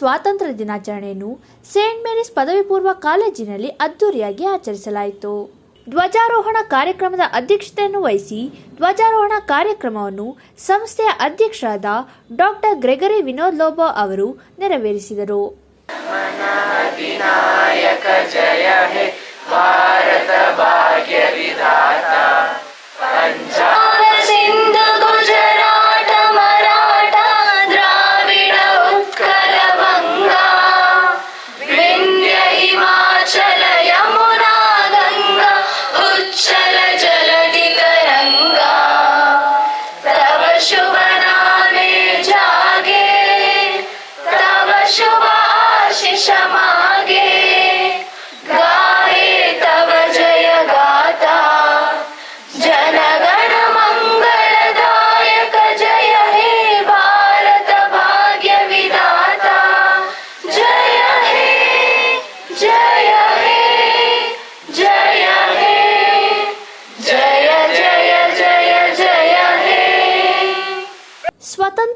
ಸ್ವಾತಂತ್ರ್ಯ ದಿನಾಚರಣೆಯನ್ನು Saint Mary's ಪದವಿ ಪೂರ್ವ ಕಾಲೇಜಿನಲ್ಲಿ ಅದ್ದೂರಿಯಾಗಿ ಆಚರಿಸಲಾಯಿತು. ಧ್ವಜಾರೋಹಣ ಕಾರ್ಯಕ್ರಮದ ಅಧ್ಯಕ್ಷತೆಯನ್ನು ವಹಿಸಿ ಧ್ವಜಾರೋಹಣ ಕಾರ್ಯಕ್ರಮವನ್ನು ಸಂಸ್ಥೆಯ ಅಧ್ಯಕ್ಷರಾದ ಡಾಕ್ಟರ್ ಗ್ರೆಗರಿ ವಿನೋದ್ ಲೋಬೋ ಅವರು ನೆರವೇರಿಸಿದರು. ಸಿಂಧು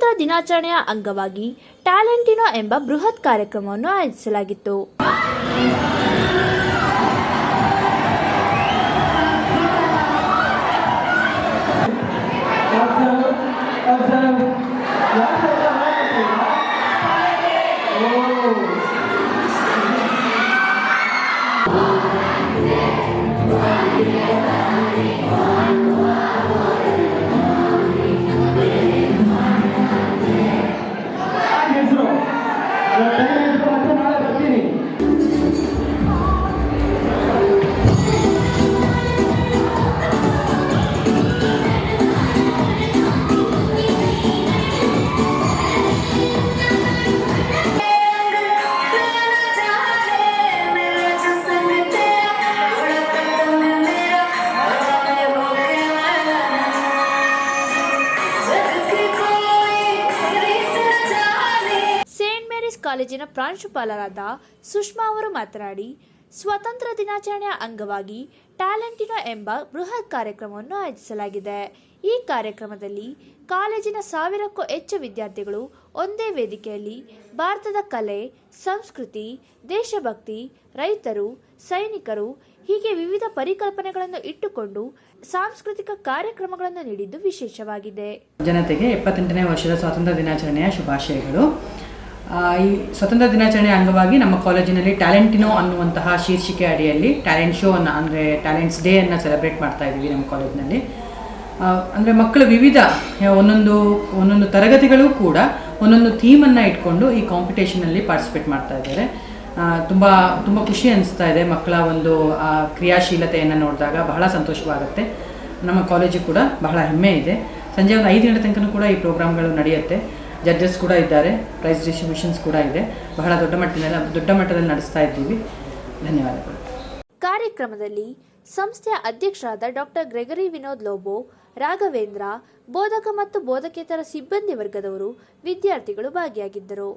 ಸ್ವಾತಂತ್ರ್ಯ ದಿನಾಚರಣೆಯ ಅಂಗವಾಗಿ ಟ್ಯಾಲೆಂಟಿನೋ ಎಂಬ ಬೃಹತ್ ಕಾರ್ಯಕ್ರಮವನ್ನು ಆಯೋಜಿಸಲಾಗಿತ್ತು. ಹೆಸರು ಕಾಲೇಜಿನ ಪ್ರಾಂಶುಪಾಲರಾದ ಸುಷ್ಮಾ ಅವರು ಮಾತನಾಡಿ ಸ್ವಾತಂತ್ರ್ಯ ದಿನಾಚರಣೆಯ ಅಂಗವಾಗಿ ಟ್ಯಾಲೆಂಟಿನೋ ಎಂಬ ಬೃಹತ್ ಕಾರ್ಯಕ್ರಮವನ್ನು ಆಯೋಜಿಸಲಾಗಿದೆ. ಈ ಕಾರ್ಯಕ್ರಮದಲ್ಲಿ ಕಾಲೇಜಿನ ಸಾವಿರಕ್ಕೂ ಹೆಚ್ಚು ವಿದ್ಯಾರ್ಥಿಗಳು ಒಂದೇ ವೇದಿಕೆಯಲ್ಲಿ ಭಾರತದ ಕಲೆ, ಸಂಸ್ಕೃತಿ, ದೇಶಭಕ್ತಿ, ರೈತರು, ಸೈನಿಕರು ಹೀಗೆ ವಿವಿಧ ಪರಿಕಲ್ಪನೆಗಳನ್ನು ಇಟ್ಟುಕೊಂಡು ಸಾಂಸ್ಕೃತಿಕ ಕಾರ್ಯಕ್ರಮಗಳನ್ನು ನೀಡಿದ್ದು ವಿಶೇಷವಾಗಿದೆ. ಜನತೆಗೆ ಎಪ್ಪತ್ತೆಂಟನೇ ವರ್ಷದ ಸ್ವಾತಂತ್ರ್ಯ ದಿನಾಚರಣೆಯ ಶುಭಾಶಯಗಳು. ಈ ಸ್ವತಂತ್ರ ದಿನಾಚರಣೆ ಅಂಗವಾಗಿ ನಮ್ಮ ಕಾಲೇಜಿನಲ್ಲಿ ಟ್ಯಾಲೆಂಟಿನೋ ಅನ್ನುವಂತಹ ಶೀರ್ಷಿಕೆ ಅಡಿಯಲ್ಲಿ ಟ್ಯಾಲೆಂಟ್ ಶೋ ಅನ್ನು, ಅಂದರೆ ಟ್ಯಾಲೆಂಟ್ಸ್ ಡೇ ಅನ್ನು ಸೆಲೆಬ್ರೇಟ್ ಮಾಡ್ತಾ ಇದ್ದೀವಿ ನಮ್ಮ ಕಾಲೇಜಿನಲ್ಲಿ. ಅಂದರೆ ಮಕ್ಕಳು ವಿವಿಧ ಒಂದೊಂದು ಒಂದೊಂದು ತರಗತಿಗಳು ಕೂಡ ಒಂದೊಂದು ಥೀಮನ್ನು ಇಟ್ಕೊಂಡು ಈ ಕಾಂಪಿಟೇಷನಲ್ಲಿ ಪಾರ್ಟಿಸಿಪೇಟ್ ಮಾಡ್ತಾ ಇದ್ದಾರೆ. ತುಂಬ ತುಂಬ ಖುಷಿ ಅನಿಸ್ತಾ ಇದೆ ಮಕ್ಕಳ ಒಂದು ಕ್ರಿಯಾಶೀಲತೆಯನ್ನು ನೋಡಿದಾಗ. ಬಹಳ ಸಂತೋಷವಾಗುತ್ತೆ. ನಮ್ಮ ಕಾಲೇಜು ಕೂಡ ಬಹಳ ಹೆಮ್ಮೆ ಇದೆ. ಸಂಜೆ ಒಂದು ಐದು ಗಂಟೆ ತನಕ ಕೂಡ ಈ ಪ್ರೋಗ್ರಾಮ್ಗಳು ನಡೆಯುತ್ತೆ. ಜಡ್ಜಸ್ ಕೂಡ ಇದ್ದಾರೆ. ಪ್ರೈಸ್ ಡಿಸ್ಟ್ರಿಬ್ಯೂಷನ್ಸ್ ಕೂಡ ಇದೆ. ಬಹಳ ದೊಡ್ಡ ಮಟ್ಟದಲ್ಲಿ ದೊಡ್ಡ ಮಟ್ಟದಲ್ಲಿ ನಡೆಸ್ತಾ ಇದ್ದೀವಿ. ಧನ್ಯವಾದಗಳು. ಕಾರ್ಯಕ್ರಮದಲ್ಲಿ ಸಂಸ್ಥೆಯ ಅಧ್ಯಕ್ಷರಾದ ಡಾಕ್ಟರ್ ಗ್ರೆಗರಿ ವಿನೋದ್ ಲೋಬೋ, ರಾಘವೇಂದ್ರ, ಬೋಧಕ ಮತ್ತು ಬೋಧಕೇತರ ಸಿಬ್ಬಂದಿ ವರ್ಗದವರು ವಿದ್ಯಾರ್ಥಿಗಳು ಭಾಗಿಯಾಗಿದ್ದರು.